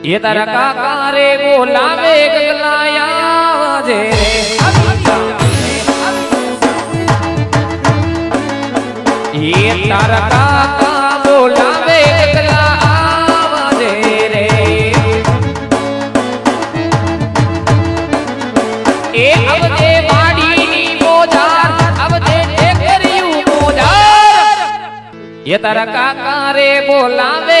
એ તારા કાકા રે બોલાવે ગગલાયા જે એ તારા કાકા બોલાવે ગગલા આવજે રે બોલાવે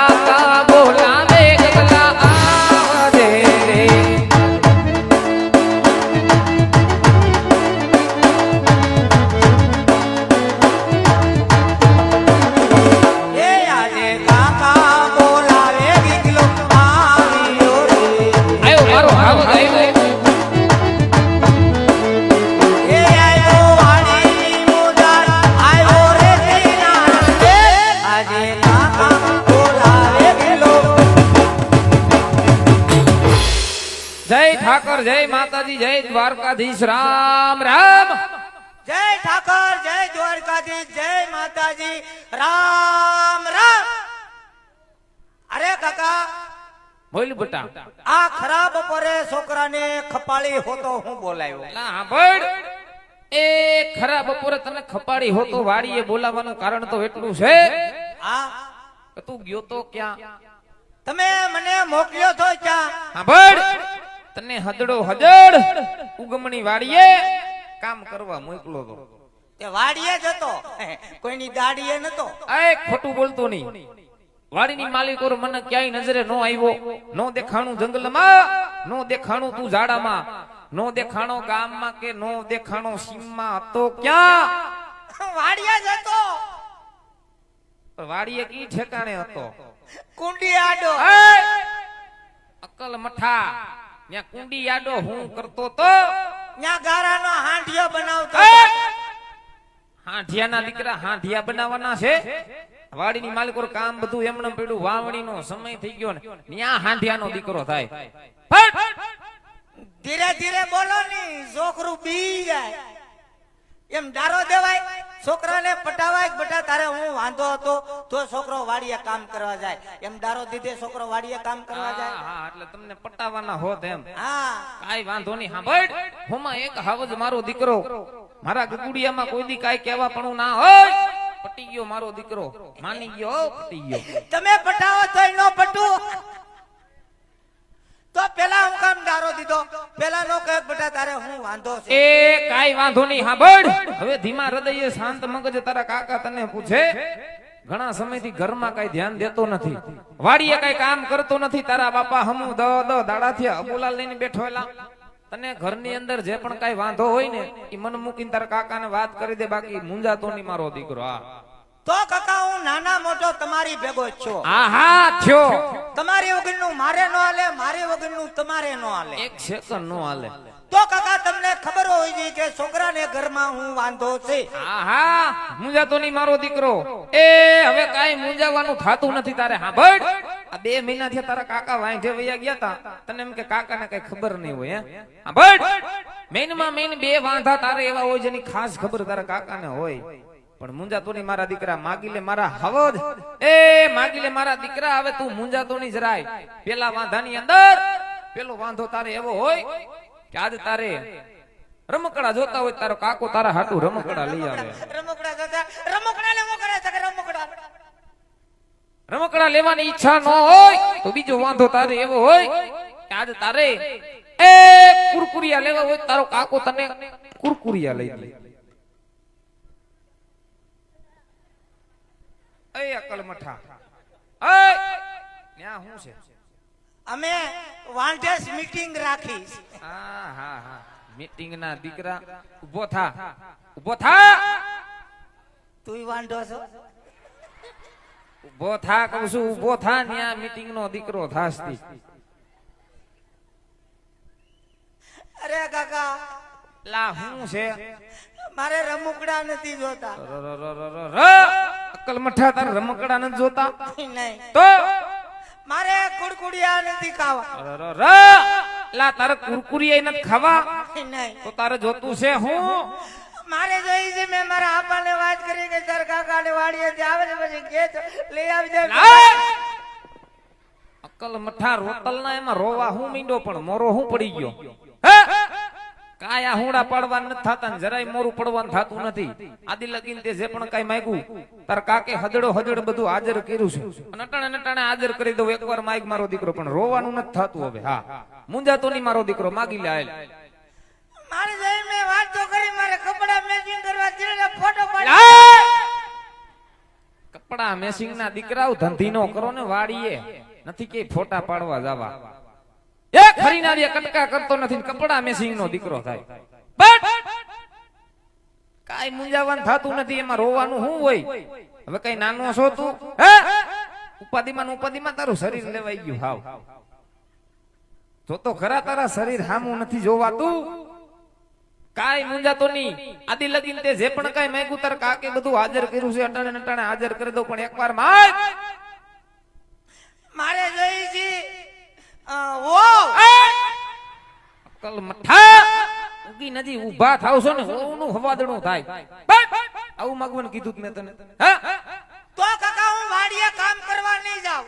માતાજી જય દ્વારકાધીશ રામ રામ. જય ઠાકોર જય દ્વારકાધીશ જય માતાજી રામ રામ. અરે કાકા બોલ બટા. આ ખરાબ પરે છોકરાને ખપાળી હોતો હું બોલાયો? ના સાંભળ એ ખરા બપોરે તને ખપાડી હોતો વાડીએ બોલાવવાનું કારણ તો એટલું છે. આ તું ગયો તો ક્યાં? તમે મને મોકલ્યો છો ક્યાં? સાંભળ તને હદડો હજડ ઉગમણી વાડીએ કામ કરવા મોકલો તો. તે વાડીએ જતો કોઈની દાડીએ નતો. એ ખોટું બોલતો નહીં. વાડીની માલિકો મને ક્યાંય નજરે નો આવ્યો. નો દેખાણું જંગલમાં નો દેખાણું તું ઝાડામાં નો દેખાણો ગામમાં કે નો દેખાણો સીમમાં હતો ક્યાં? વાડીએ જતો વાડીએ કી ઠેકાણે હતો? કુંડી આડો! અકલ મઠા. ત્યાં કુંડી યાડો હું કરતો તો. ત્યાં ગારાનો હાંડિયો બનાવતો! હાંઢિયાના દીકરા હાંઢિયા બનાવવાના છે. વાડીની માલિકો કામ બધું એમણે પડ્યું. વાવણીનો સમય થઈ ગયો ને. ત્યાં હાંઢિયાનો દીકરો થાય. ધીરે ધીરે બોલો ની છોકરું બી જાય. એમ ડારો દેવાય છોકરાને પટાવાય બટા તારે હું વાંધો હતો તો છોકરો વાડીએ કામ કરવા જાય. એમ ડારો દીધે છોકરો વાડીએ કામ કરવા જાય. હા એટલે તમને પટાવાના હોત એમ. હા. કાઈ વાંધો નહીં સાંભળ. હોમાં એક હાવજ મારો દીકરો મારા ગગુડિયામાં કોઈ દી કાઈ કહેવા પણ ના હોય. પટી ગયો મારો દીકરો. માની ગયો પટી ગયો. તમે પટાવો તો નો પટું. પેલા હું કામ દારો દીધો? પેલા નો કહે બેટા તારે હું વાંધો છે? એ કાઈ વાંધો નહીં સાંભળ હવે ધીમા હૃદયે શાંત મગજ તારા કાકા તને પૂછે. ઘણા સમયથી ઘરમાં કઈ ધ્યાન દેતો નથી. વાડીએ કઈ કામ કરતો નથી. તારા બાપા હમુ દ દ, દાડા થયા અબોલા લઈને બેઠોલા તને ઘરની અંદર જે પણ કઈ વાંધો હોય ને એ મન મૂકીને તારા કાકાને વાત કરી દે, બાકી મુંજાતો નહીં મારો દીકરો, હા. તો કાકા હું નાના મોટો તમારી ભેગો જ છું. આ થયો. તમારી વગરનું મારે નો હાલે મારી વગરનું તમારે નો હાલે. એક સેકન્ડ નો હાલે. તો કાકા તમને ખબર હોય છે કે છોકરાને ઘરમાં હું વાંધો છે? આહા મુંજાતો નહીં મારો દીકરો. એ હવે કાઈ મુંજાવાનું થાતું નથી તારે સાંભળ આ બે મહિના થી તારા કાકા વાંઢે વયા ગયા તા. તને એમ કે કાકાને કઈ ખબર નહીં હોય હે? સાંભળ મેનમાં મેન બે વાંધા તારે એવા હોય જેની ખાસ ખબર તારા કાકાને હોય. પણ મુંજાતો નહીં મારા દીકરા માગી લે મારા હવજ એ માગી લે મારા દીકરા હવે તું મુંજાતો નહીં જરાય પેલા વાંધાની અંદર પેલો વાંધો તારે એવો હોય કે આજ તારે રમકડા જોતા હોય તારો કાકો તારા હાટુ રમકડા લઈ આવે. રમકડા દાદા રમકડા ને કરે છે કે રમકડા? રમકડા લેવાની ઈચ્છા ન હોય તો બીજો વાંધો તારે એવો હોય કે આજ તારે એ કુરકુરિયા લેવા હોય તારો કાકો તને કુરકુરિયા લઈ દે. એ અકલ મઠા. એ! ન્યા શું છે? અમે વાંઢેસ મીટિંગ રાખી હા હા હા. મીટિંગ ના દીકરા ઊભો થા. ઊભો થા! તું વાંઢો છો? ઊભો થા કહું છું ઊભો થા ન્યા મીટિંગ નો દીકરો થાસતી અરે કાકા. લા હું છે? મારે રમુકડા નથી જોતા. ર અક્કલ મઠા તાર રમકડા નથી જોતા? નહીં. તો? મારે કુડકુડિયા નથી ખાવા. લા તારે કુરકુરિયા નથી ખાવા? નહીં. તો તારે જોતું છે હું? મારે જોઈ છે મેં મારા આપાને વાત કરી કે સર કાકા ને વાડીએ આવે છે પછી કે લઈ આવી જાય લા! અક્કલ મઠા રોતલ ના એમાં રોવા હું મીંડો પણ મોરો હું પડી ગયો? કાયા હુંડા પડવા નથી થતા જરાય મોરું પડવાનું થતું નથી. આદિ લગીન તે જે પણ કઈ માંગ્યું તાર કાકે હદડો હદડ બધું હાજર કર્યું છે. અને અટાણે હાજર કરી દઉં એકવાર માઈક મારો દીકરો પણ રોવાનું નથી થતું હવે હા. મુંજાતો નહીં મારો દીકરો માગી લે. મારે જોઈ મે વાત તો કરી મારે કપડા મેચિંગ કરવા દીધા ફોટો પાડી કપડા મેસિંગ ના દીકરાઓ ધંધી નો કરો ને વાડીએ નથી કે ફોટા પાડવા જવા. એક ખરીનારીએ કટકા કરતો નથી કપડા મેસિંગ નો દીકરો થાય. કાઈ મુંજાવાનું થતું નથી એમાં રોવાનું શું હોય? હવે કઈ નાનો છો તું? હે? ઉપાધિમાં ઉપાધિમાં તારું શરીર લેવાઈ ગયું હાવ. જો તો ખરા તારા શરીર હામું નથી જોવાતું. કાઈ મુંજાતો નહીં. આદિ લગીન તે જે પણ કાઈ માંગ્યું તાર કાકે બધું હાજર કર્યું છે અટાણે અટાણે હાજર કરી દો પણ એકવાર માય મારે જોઈ છે અ, વો મઠા ઉગી નથી ઊભા થાવ છો ને ઓનું હવાદણું થાય. આવું માગવાનું કીધું મેં તને. તો કાકા હું વાડીએ કામ કરવા નહીં જાઉં.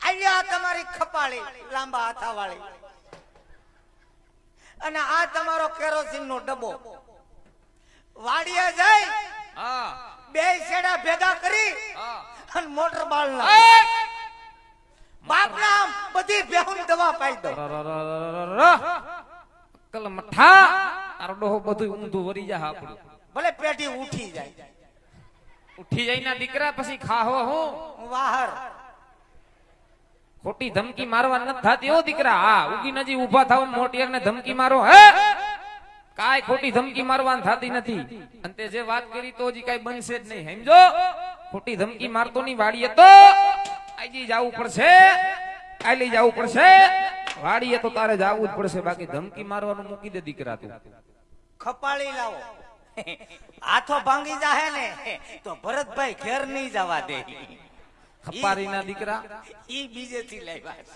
આલ્યા તમારી ખપાળી લાંબા હાથાવાળી. અને આ તમારો કેરોસીન નો ડબ્બો. વાડીએ જઈ બે શેડા ભેગા કરી અને મોટર બાળ ના નાખ બાપ નામ બધી બેહુન દવા પાઈ દો. રરરરરરર. મઠા તારો ડોહો બધું ઊંધું વરી જા આપણું ભલે પેટી ઉઠી જાય. ઉઠી જઈને દીકરા પછી ખાહો હું. વાહર. ખોટી ધમકી મારવા ન થાતી ઓ દીકરા. હા ઉગી નજી ઊભા થાવ મોટિયર ને ધમકી મારો હે? કાય ખોટી ધમકી મારવાની થાતી નથી. અને તે જે વાત કરી તો હજી કાઈ બનશે જ નહીં સમજો? ખોટી ધમકી મારતો ની વાડીએ તો આજી જાવું પડશે. કાલી જવું પડશે. વાડીએ તો તારે જવું જ પડશે. બાકી ધમકી મારવાનું મૂકી દે દીકરા તું. ખપાળી લાવો. હાથો ભાંગી જાહે ને તો ભરતભાઈ ઘેર નહીં જવા દે. ખપારીના દીકરા? ઈ બીજેથી લાવ્યા છે.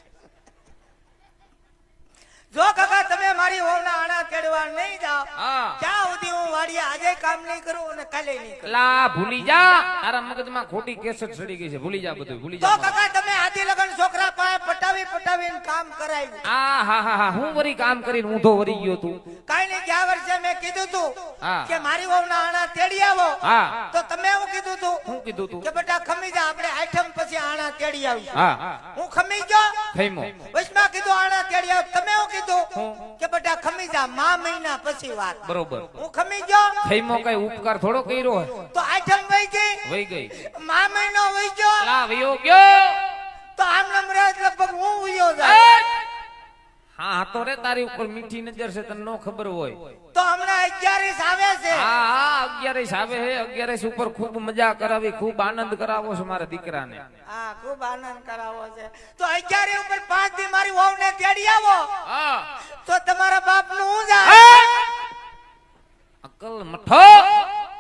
જો કાકા તમે મારી હોવના આણા કેડવા નહીં જાઓ ક્યાં ત્યાં સુધી હું વાડીએ આજે કામ નહીં કરું અને કાલે નહીં કરું? લા ભૂલી જા. તારા મગજમાં ખોટી કેસેટ ચડી ગઈ છે. ભૂલી જા બધું ભૂલી તો જા કાકા તમે આદિ લગન છોકરા પાસે પટાવી પટાવીને કામ કરાવ્યું આ હા હા હા હું વરી કામ કરીને ઊંધો વરી ગયો તું. કાઈ નહીં ગયા વર્ષે મેં કીધું તું કે મારી વહુના આણા તેડી આવો. તો તમે એવું કીધું તું શું કીધું તું? કે બેટા ખમી જા આપણે આઈટમ પછી આણા તેડી આવીશું. હું. ખમી ગયો. ખૈમો વચમાં કીધું આણા તેડી આવ. તમે એવું કીધું કે બેટા ખમી જા મા મહિના પછી વાત. બરોબર. હું ખમી ગયો. ખૈમો કઈ ઉપકાર થોડો કર્યો તો આઈટમ વહી ગઈ. વહી ગઈ. મા મહિનો વહી ગયો. લા વયો ગયો. તો આમ નમ લગભગ હું ઉયો જાય. હા હા તો રે તારી ઉપર મીઠી નજર છે તને નો ખબર હોય. તો હમણાં અગિયારીસ આવે છે. હા હા અગિયારસ આવે હે અગિયારસ ઉપર ખૂબ મજા કરાવી ખૂબ આનંદ કરાવો છે મારા દીકરાને. હા ખૂબ આનંદ કરાવો છે. તો અગિયારી ઉપર પાંચ દી મારી વહુ ને તેડી આવો. હા. તો તમારા બાપનું હું જાય? અકલ મઠો!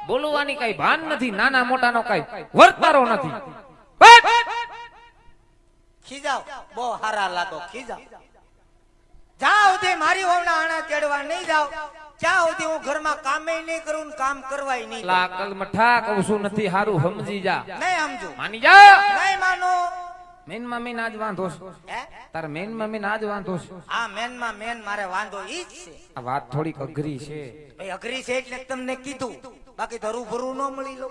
બોલવાની કઈ ભાન નથી નાના મોટાનો કઈ વર્તારો નથી! ખીજાવ. બહુ હારા લાગો ખીજાવ. જ્યાં સુધી મારી વહુના આણા ચડવા નહીં જાવ ત્યાં સુધી હું ઘરમાં કામે નહીં કરું ને કામ કરવાય નહીં લાકલ મઠા કહું છું નથી હારું સમજી જા. નહીં સમજુ. માની જા. નહીં માનો. મેન મમ્મી ના જ વાંધો છે. તાર મેન મમ્મી ના જ વાંધો છે. આ મેનમાં મેન મારે વાંધો ઈ જ છે. આ વાત થોડીક અઘરી છે. ભાઈ અઘરી છે એટલે તમને કીધું. બાકી ધરું ભરું ન મળી લો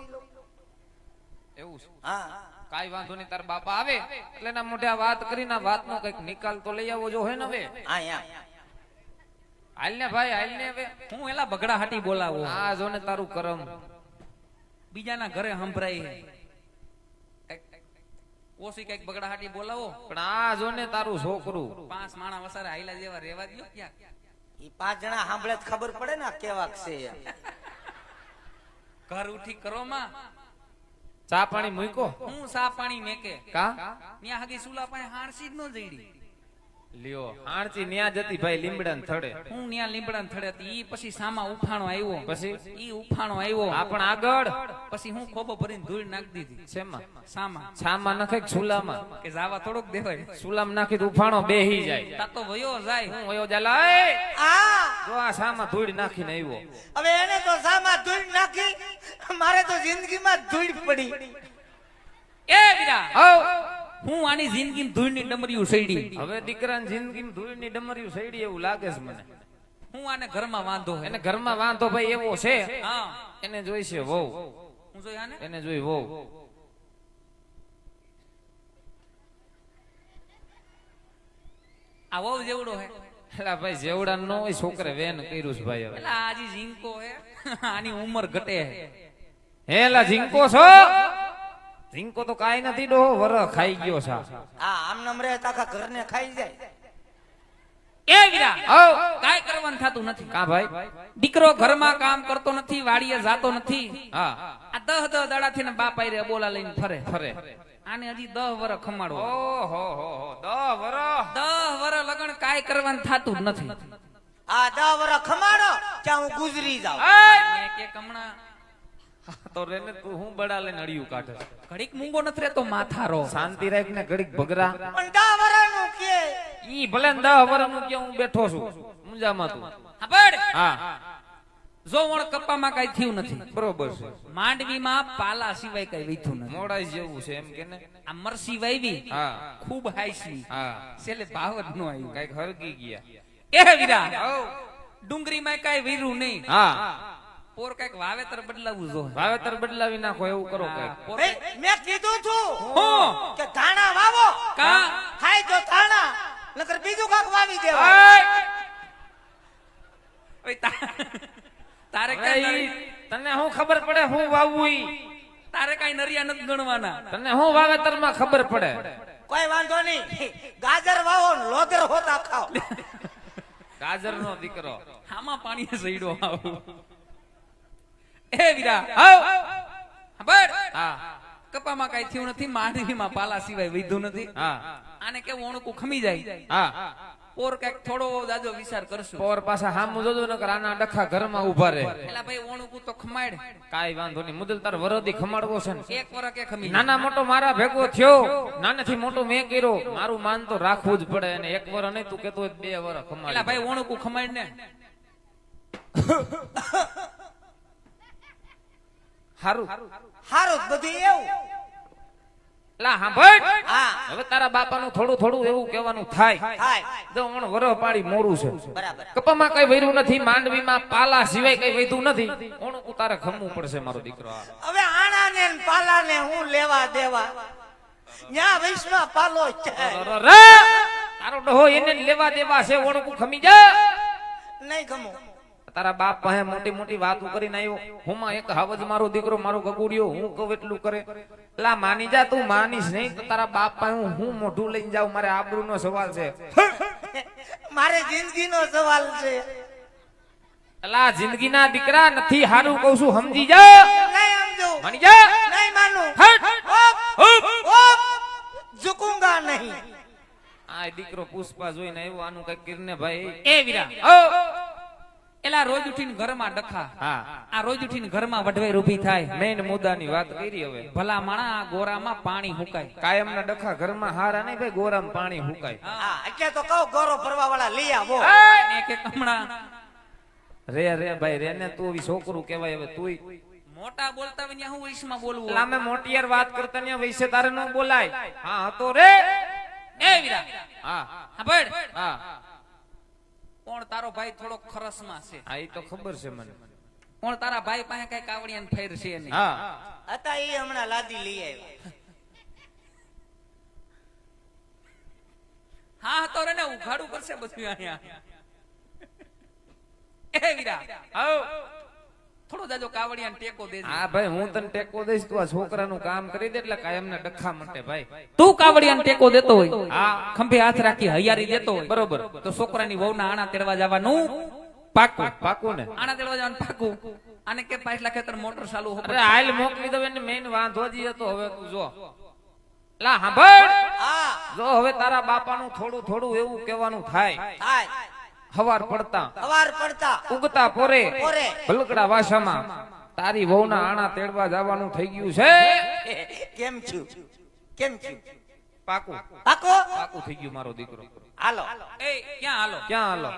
એવું છે. હા. કાઈ વાંધો નહીં તાર બાપા આવે. એટલે એના મોઢે વાત કરીને વાત નો કંઈક નિકાલ તો લઈ આવો જો હે ને હવે? હાલ ને ભાઈ હાલ ને હવે. હું એલા બગડા હાટી બોલાવો. આ જો ને તારું કરમ. બીજાના ઘરે સંભળાય ઓછી કંઈક બગડા હાટી બોલાવો. પણ આ જો ને તારું છોકરું. પાંચ માણા વસારે હાઈલા જેવા રેવા દો ક્યાં ઈ પાંચ જણા સાંભળે તો ખબર પડે ને કેવા છે. ઘર ઉઠી કરો માં. ચા પાણી મૂકો? હું ચા પાણી મેકે. કા? ત્યાં હગી સુલા પાસે હાણસી જ ન જઈડી લ્યો હાણચી ન્યા જતી ભાઈ લીમડા થડે. હું ન્યા લીમડાન થડે હતી ઈ પછી સામા ઉફાણો આવ્યો. પછી? ઈ ઉફાણો આવ્યો. આ પણ આગળ? પછી હું ખોબો ભરીને ધૂળ નાખી દીધી. શેમાં? સામા. સામા નાખે ચૂલામાં સુલામાં? કે જાવા થોડોક દેવાય. ચૂલામાં નાખી ઉફાણો બેહી જાય. તા તો વયો જાય. હું વયો જાલા એ! આ! જો આ સામા ધૂળ નાખીને આવ્યો. હવે એને તો સામા ધૂળ નાખી મારે તો જિંદગીમાં ધૂળ પડી. એ બીરા હવ! હું આની જિંદગી ધૂળની ડમરીયું સૈડી. હવે દીકરાની જિંદગીમાં ધૂળની ડમરીયું સૈડી એવું લાગે છે મને. હું આને ઘરમાં વાંધો એને ઘરમાં વાંધો ભાઈ એવો છે. એને જોઈશે વહુ. હું જોઈ આને? એને જોઈ વહુ. આ વહુ જેવડો હે. એલા ભાઈ જેવડા નો હોય છોકરે વેન કર્યું છે ભાઈ હવે. એલા આજી ઝીંકો હે. આની ઉંમર ઘટે હે. હેલા ઝીંકો છો? ઝીંકો તો કાઈ નથી ડો વર ખાઈ ગયો છે. આ આમ નમ રહે તાખા ઘરને ખાઈ જાય. એ વીરા હવ કાંઈ કરવાનું થતું નથી. કા ભાઈ? દીકરો ઘરમાં કામ કરતો નથી વાડીએ જાતો નથી. હા. આ દહ દહ દાડાથી ને બાપ આયરે બોલા લઈને ફરે. ફરે. આને હજી દહ વર ખમાડો ઓહો હો હો દહ વર. દહ વર લગન કાંઈ કરવાનું થતું નથી. આ દહ વર ખમાડો ત્યાં હું ગુજરી જાઉં. મેં કે હમણાં તો રેને તું હું બડા લઈને અડિયું કાઢે ઘડીક મૂંગો નથી રહેતો માથારો શાંતિ રાખ ને ઘડીક ભગરા. પણ દા વરાનું કે ઈ ભલે ને દહ વર કે હું બેઠો છું. મુંજામાં તું. હાબડ હા. જો વણ કપ્પામાં કઈ થયું નથી. બરોબર છે. માંડવીમાં પાલા સિવાય કઈ વીથું નથી. મોડાઈ જેવું છે એમ કે ને? આ મરસી વાવી હા. ખૂબ હાઈસી. હા. છેલ્લે ભાવ જ નો આવ્યું. કંઈક હરકી ગયા. એ વીરા ડુંગળીમાં કઈ વીરું નહીં. હા. પોર કંઈક વાવેતર બદલાવવું જો વાવેતર બદલાવી નાખો એવું કરો કંઈક. મેં કીધું છું હું! કે ધાણા વાવો. કા? થાય તો ધાણા નકર બીજું કાક વાવી દેવા ઓય તારે કઈ તને હું ખબર પડે હું વાવવું ઈ? તારે કઈ નરિયા નથી ગણવાના. તને હું વાવેતરમાં ખબર પડે? કોઈ વાંધો નહીં. ગાજર વાવો ને લોદર હોતા ખાઓ. ગાજર નો દીકરો. આમાં પાણી સઈડો આવું. એ વીરા આવ. ખબર હા. કપામાં કઈ થયું નથી માંડવીમાં પાલા સિવાય વિધું નથી. હા. આને કેવું ઓણકું ખમી જાય? હા. પોર કંઈક થોડો દાદો વિચાર કરશું. પોર પાછા હામું જોજો ને આના ડખા ઘરમાં ઊભા રહે. એલા ભાઈ ઓણકું તો ખમાડ. કાઈ વાંધો નહીં. મુદલ તાર વરોધી ખમાડવો છે ને. એક વર કે ખમી નાના મોટો મારા ભેગો થયો. નાનેથી મોટો મેં કર્યો. મારું માન તો રાખવું જ પડે અને એક વર નહીં તું કેતો બે વર એલા ખમાડ ભાઈ ઓણકું ખમાડ ને. હારું. હારું. બધું એવું? લા સાંભળ હવે તારા બાપાનું થોડું થોડું એવું કહેવાનું થાય. જો હમણાં વરહ પાડી મોરું છે. કપામાં કઈ વૈરું નથી માંડવીમાં પાલા સિવાય કઈ વૈધું નથી. ઓણું તારે ખમવું પડશે મારો દીકરો. હવે આણાને ને પાલાને હું લેવા દેવા? ન્યા વૈષ્ણવ પાલો છે. તારો ડહો એને લેવા દેવા છે ઓણકું ખમી જા. નહીં ગમો તારા બાપ પાસે મોટી મોટી વાતો કરીને આવ્યો. હું એક હવજ મારો દીકરો મારો ગગુડિયો હું કહું એટલું કરે. લા માની જા તું માનીશ નહીં તો તારા બાપ પાસે હું હું મોઢું લઈને જાઉં મારે આબરૂનો સવાલ છે. મારે જિંદગીનો સવાલ છે. લા જિંદગીના દીકરા નથી હારું કહું છું સમજી જા. નહીં સમજો. માની જા. નહીં માનું. હટ! ઓપ, ઓપ, ઝુકુંગા નહીં. આ દીકરો પુષ્પા જોઈને આવ્યો આનું કઈ કિરને ભાઈ. એ વીરા. ઓ! એલા રોજ ઉઠીને ઘરમાં ડખા. આ રોજ ઉઠીને ઘરમાં વઢવેર ઊભી થાય. મેન મુદ્દાની વાત કરી હવે. ભલા માણા આ ગોરામાં પાણી હુકાય. કાયમના ડખા ઘરમાં હારા નહીં ભાઈ ગોરામાં પાણી હુકાય. હા એટલે તો કહો ગોરો ફરવા વાળા લઈ આવો. ને કે હમણાં. રે રે ભાઈ રે ને તું છોકરું કહેવાય હવે તુંય. મોટા બોલતા હોય ત્યાં હું વૈશમાં બોલવું લામે મોટીયાર વાત કરતા ને વૈશે તારે ન બોલાય. હા. હતો રે. એ વીરા. હા. હા બડ હા. કોણ તારો ભાઈ થોડો ખરસમાં છે? હા એ તો ખબર છે મને. કોણ તારા ભાઈ પાસે કઈ કાવડિયાન ફેર છે નહીં? હા. હતા એ હમણાં લાદી લઈ આવ્યો. હા તો રે ને ઉઘાડું કરશે બધું અહીંયા. એ વીરા. આવ. થોડો જાજો કાવડિયા ટેકો દેજે. હા ભાઈ હું તને ટેકો દઈશ તું આ છોકરાનું કામ કરી દે એટલે કાયમના ડખા મટે ભાઈ. તું કાવડિયા ટેકો દેતો હોય. હા ખંભે હાથ રાખી હૈયારી દેતો હોય. બરોબર. તો છોકરાની વહુના આણા તેડવા જવાનું? પાકું. પાકું. ને? આણા તેડવા જવાનું પાકું. આને કે પાંચ લાખ ખેતર મોટર ચાલુ અરે હાલ મોકલી દઉં એને મેઇન વાંધો જ હતો. હવે તું જો. લા સાંભળ. જો હવે તારા બાપાનું થોડું થોડું એવું કહેવાનું થાય. થાય. હવાર પડતા સવાર પડતા ઉગતા પોરે પોરે. ભલકડા વાસામાં તારી વહુના આણા તેડવા જવાનું થઈ ગયું છે? કેમ છું? કેમ છું? પાકો. પાકો? પાકો થઈ ગયું મારો દીકરો. હાલો. એ ક્યાં હાલો? ક્યાં હાલો?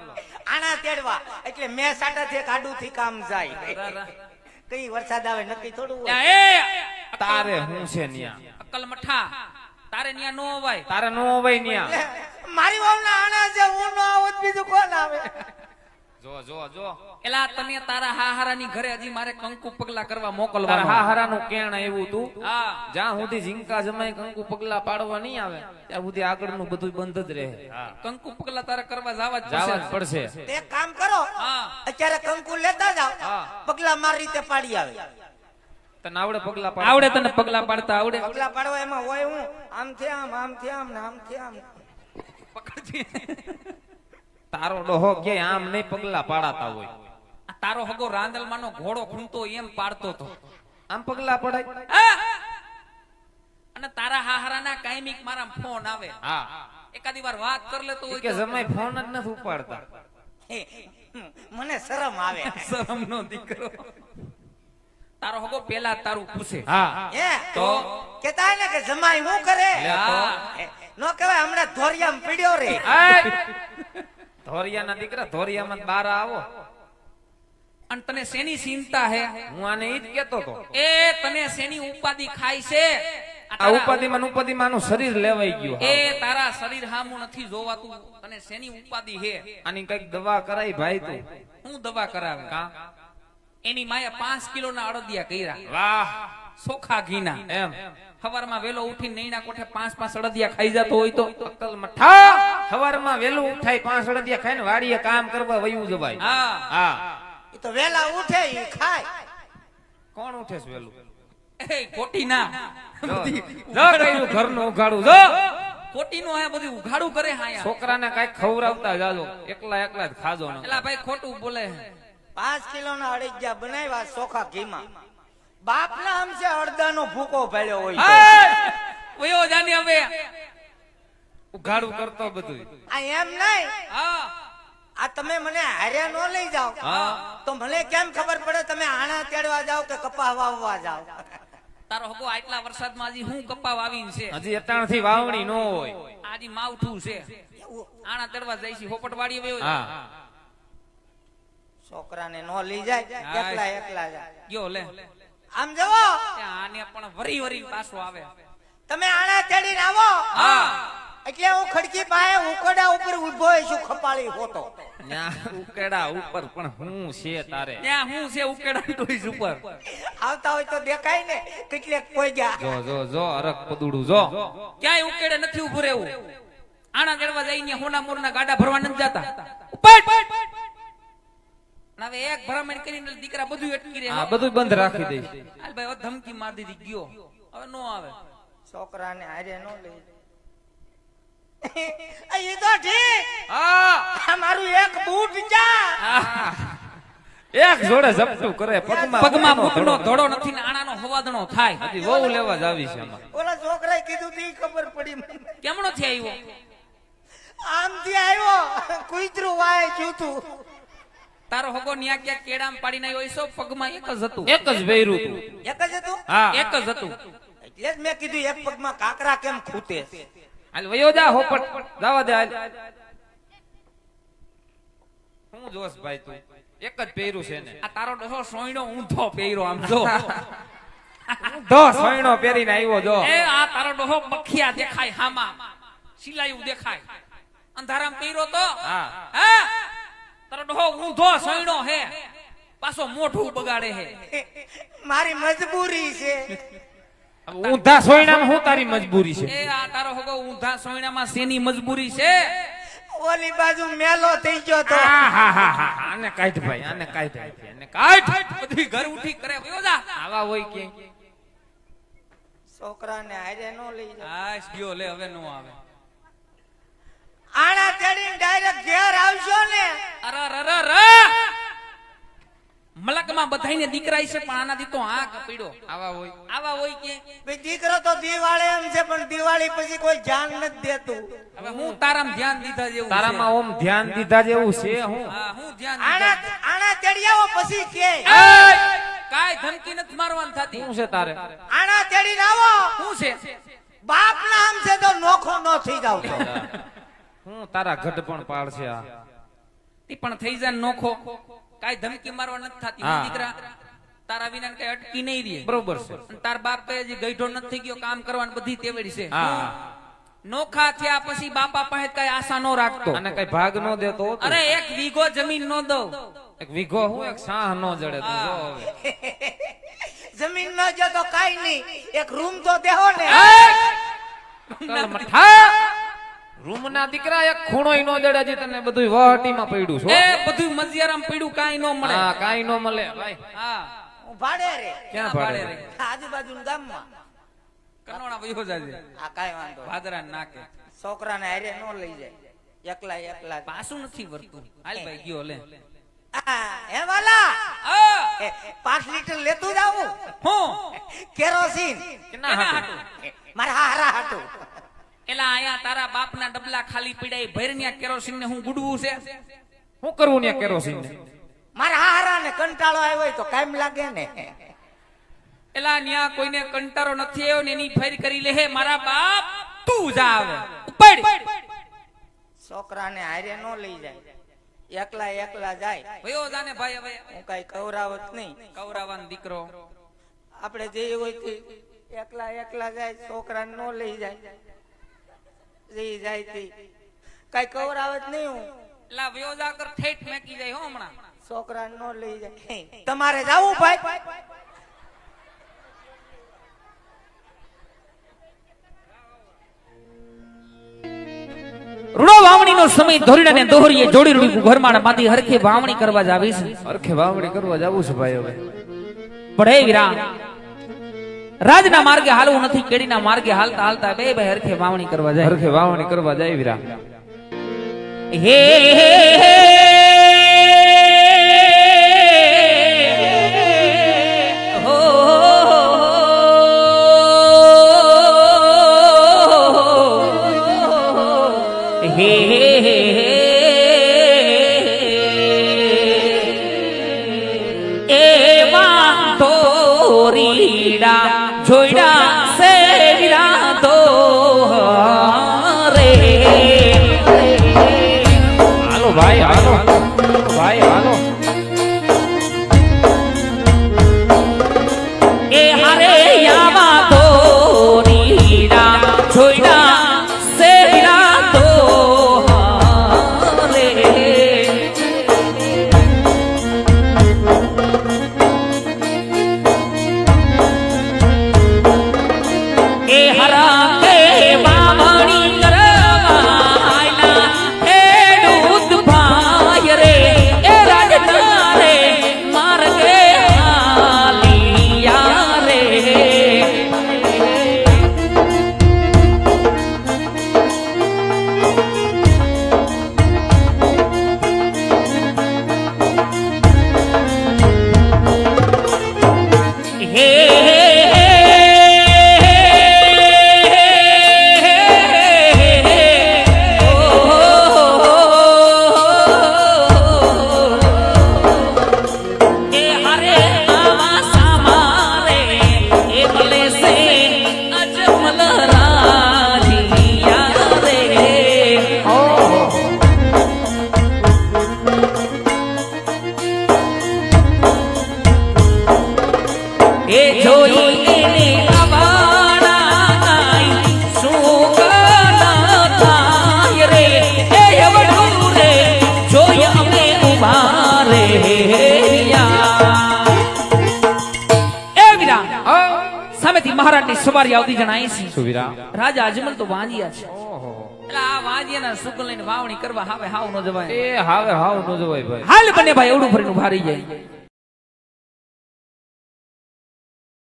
આણા તેડવા. એટલે મેં સાટાથી કાડું થી કામ જાય. કઈ વરસાદ આવે નક્કી થોડું એ તારે હું છે ન્યા? અકલ મઠા. તારે ન્યા નો અવાય. તારે નો હોય ન્યા? મારી વહુના આણા છે હું નો આવત બીજું કોણ આવે? જો જો જો. એલા તને તારા હાહારાની ઘરે હજી મારે કંકુ પગલા કરવા તારા મોકલવા હા હારાનું કેણ એવું તું? હા. જ્યાં સુધી ઝીંકા જમાય કંકુ પગલા પાડવા નહીં આવે ત્યાં સુધી આગળનું બધું બંધ જ રહે. કંકુ પગલા તારે કરવા જવા જ જવા જ પડશે. પડશે તે એક કામ કરો અત્યારે કંકુ લેતા જાઓ હા. પગલા મારી રીતે પાડી આવે. તને આવડે પગલા આવડે તને પગલા પાડતા આવડે. પગલા પાડવા એમાં હોય હું આમ થી આમ આમ થી આમ ને આમ થી આમ. પકડજે. તારો ડોહો કે આમ નહીં પગલા પાડાતા હોય. તારો હગો રાંદલમાંનો ઘોડો ખૂંટતો એમ પાડતો તો. આમ પગલા પડાય? અને તારા હાહારાના કાયમિક મારા ફોન આવે. હા. એકાદી વાર વાત કર લેતો હોય કે જમાઈ ફોન જ નથી ઉપાડતા. મને શરમ આવે. શરમનો દીકરો. તારો હગો પેલા તારું પૂછે. હા. તો? કેતા ને કે જમાઈ હું કરે. હે, નો કહેવાય હમણાં ધોરિયામાં પીડ્યો રે. ધોરિયાના દીકરા ધોરિયામાં બાર આવો. અને તને શેની ચિંતા હે? હું આને ઈ જ કેતો તો એ તને શેની ઉપાધિ ખાય છે? આ ઉપાધિમાં ને ઉપાધિમાં આનું શરીર લેવાઈ ગયું એ તારા શરીર હામું નથી જોવાતું. તને શેની ઉપાધિ હે? આની કંઈક દવા કરાઈ ભાઈ તું. હું દવા કરાવે. એની માયા પાંચ કિલો ના અડદિયા કર્યા. વાહ! સોખા ઘીના એમ. સવારમાં વેલો ઉઠીને નૈના કોઠે પાંચ પાંચ અડદિયા ખાઈ જતો હોય તો અક્કલ મઠા. સવારમાં વેલું ઉઠાય પાંચ અડદિયા ખાઈને વાડીએ કામ કરવા વયું જવાય. હા. હા. ઈ તો વેલા ઉઠે ઈ ખાય. કોણ ઉઠે છે વેલું એ ખોટી ના જો બધી જો કયું ઘરનું ઉઘાડું જો. ખોટી નું આયા બધું ઉઘાડું કરે હા છોકરા છોકરાને કઈ ખવડાવતા જાજો. એકલા એકલા જ ખાજો ને. એલા ભાઈ ખોટું બોલે. પાંચ કિલો ના અડદિયા બનાવ્યા ચોખા ઘીમાં. બાપ ના આમ છે અડદા નો ભૂકો ભેળ્યો હોય. વયો જાને હવે. ઉઘાડું કરતો બધું આ એમ નહીં. હા. આ તમે મને હાર્યા નો લઈ જાઓ. તો મને કેમ ખબર પડે તમે આણા તેડવા જાઓ કે કપા વાવવા જાઓ? તારો હકો આટલા વરસાદમાં હજી હું કપા વાવી છે? હજી અટાણથી વાવણી નો હોય. આજી માવઠું છે. આણા તેડવા જાય છે હોપટ વાળી વયો હા. છોકરાને નો લઈ જાય એકલા એકલા જાય. ગયો લે. આમ જવો આને પણ વરી વરી પાછો આવે. તમે આણા તેડીને આવો. હા. એટલે હું ખડકી પાસે ઉકડા ઉપર ઊભો છું ખપાળી હોતો. ન્યા ઉકેડા ઉપર પણ હું છે તારે? ત્યાં હું છે ઉકેડા ટોઈસ ઉપર? આવતા હોય તો દેખાય ને કેટલે કોઈ ગયા. જો જો જો અરક પદુડું જો. ક્યાંય ઉકેડે નથી ઉભું રહેવું. આણા તેડવા જઈને હોના મોરના ગાડા ભરવા નથી જતા. ઉપટ! અને હવે એક ભરામણ કરીને દીકરા બધું અટકી રહે. આ બધું બંધ રાખી દે હાલ ભાઈ ધમકી માર દીધી ગયો. હવે નો આવે. છોકરાને હારે નો લઈ. એ તો ઠીક હા. મારું એક બૂટ જા એક જોડે જપટું કરે પગમાં પગમાં બૂટનો બૂટનો ધડો. નથી ને આણાનો હવાદણો થાય. હજી વહુ લેવા જ આવી છે આમાં ઓલા છોકરાએ કીધું તી ખબર પડી મને. કેમનો થી આવ્યો આમથી આવ્યો કુતરું વાય જૂતું. તારો હગો ન્યા ક્યાં કેડામ પાડી આવ્યો હશે, પગમાં એક જ હતું. એક જ વૈરું હતું. એક જ હતું? હા. એક જ હતું. એટલે જ મેં કીધું એક પગમાં કાકરા કેમ ખૂટે? હાલ વયો જા હોપટ જવા દે હાલ. હું જોસ ભાઈ તું? એક જ પહેર્યું છે ને. આ તારો ડસો સોયણો ઊંધો પહેર્યો આમ જો. ઊંધો સોયણો પહેરીને આવ્યો જો. એ આ તારો ડોહો મખિયા દેખાય હામાં. સિલાયું દેખાય. અંધારામ પહેર્યો તો? હા. ડોહો ઊંધો સૈણો હે. પાછો મોઢું બગાડે હે. મારી મજબૂરી છે. ઊંધા સોયણામાં હું તારી મજબૂરી છે? એ આ તારો હગો ઊંધા સોયણામાં સેની મજબૂરી છે? ઓલી બાજુ મેલો થઈ ગયો તો. હા હા હા આને કાઢ ભાઈ આને કાઢ આને કાઢ. બધી ઘર ઉઠી કરે વયો જા. આવા હોય કે? છોકરાને આજે નો લઈ જાય આ ગયો લે હવે નો આવે. આણા તેડીને ડાયરેક્ટ ઘેર આવજો ને. અરે અરે મલકમાં બાપમાં દીકરા છે પણ આનાથી તો આ કપીડો. આવા હોય. આવા હોય કે? ભઈ દીકરો તો દિવાળે એમ છે પણ દિવાળી પછી કોઈ ધ્યાન નથી દેતું. હવે હું તારામાં ધ્યાન દીધા જેવું છે. તારામાં ઓમ ધ્યાન દીધા જેવું છે હું. હા હું ધ્યાન આણા દીધા આણા તેડી આવો પછી કે. કાઈ ધમકી નથી મારવાની થતી. શું છે તારે? આણા તેડીને આવો શું છે? બાપ ના આમ છે તો નોખો નો થઈ જાવ તો. હું તારા ઘટ પણ પાડશે આ. પણ થઈ જાય નોખો. કાઈ ધમકી મારવા નથી થતી. દીકરા તારા વિના કઈ અટકી નહીં રહી. બરોબર છે. તાર બાપ કઈ હજી ગઈઢો નથી ગયો કામ કરવાની બધી તેવડી છે. હા. નોખા થયા પછી બાપા પાસે કઈ આશા નો રાખતો. અને કઈ ભાગ નો દેતો. અરે એક વીઘો જમીન નો દઉં. એક વીઘો હું એક સાહ નો જડે તું જો જમીન ન જો તો કાઈ નહીં. એક રૂમ તો દેહો ને. મઠા! રૂમ ના દીકરા એક ખૂણો નો દેડે જે તને બધું વહટીમાં પડ્યું છો એ બધું મજિયારામ પડ્યું કાઈ નો મળે. હા કાઈ નો મળે. ભાઈ. હા. હું ભાડે રે. ક્યાં ભાડે રે? આજુબાજુ ગામમાં. કનોણા વયો જાજે. આ કાઈ વાંધો ભાદરા નાકે છોકરાને હારે નો લઈ જાય. એકલા એકલા. પાછું નથી વર્તું. હાલ ભાઈ ગયો લે. હે વાલા? પાંચ લીટર લેતું જાવું હું? કેરોસીન. મારા હારા હાટું. એલા આયા તારા બાપના ડબલા ખાલી પીડાય ભૈરન્યા કેરોસીન ને હું ગુડવું છે? હું કરવું ન્યા કેરોસીન ને મારા હારા ને કંટાળો આવ્યો હોય તો કાયમ લાગે ને. એલા ન્યા કોઈને કંટારો નથી આવ્યો ને એની ફેર કરી લે હે મારા બાપ. તું જા આવે ઉપાડ. છોકરાને હારે નો લઈ જાય. એકલા એકલા જાય. ભયો જાને ભાઈ હવે. હું કઈ કવરાવત નહીં. કવરાવાન દીકરો. આપણે જે હોય તે એકલા એકલા જાય છોકરાને નો લઈ જાય. જે જાય તે કઈ કવરાવત નહીં હું. લા ભયો જા કર ઠેઠ મેકી જાય હો હમણાં. છોકરા નો લઈ જાય. તમારે જાવું ભાઈ? રૂડો વાવણીનો સમય ધોરીને દોહરીએ જોડી રૂડી ઘરમાં માંથી હરખે વાવણી કરવા જાવીશ છે અરખે વાવણી કરવા જવું છે ભાઈ હવે. પડે વિરા રાજના માર્ગે હાલવું નથી કેડીના માર્ગે હાલતા હાલતા બે ભાઈ હરખે વાવણી કરવા જાય. હરખે વાવણી કરવા જાય વીરા. હે હો આવતી જણાય છે. શું વીરા રાજા અજમલ તો વાંજિયા છે. એટલે આ વાંજિયાના સુકલ લઈને વાવણી કરવા હાવે હાવ નો જવાય. એ હાવે હાવ નો જવાય ભાઈ. હાલ બને ભાઈ એવડું ફરીને ભારી જાય.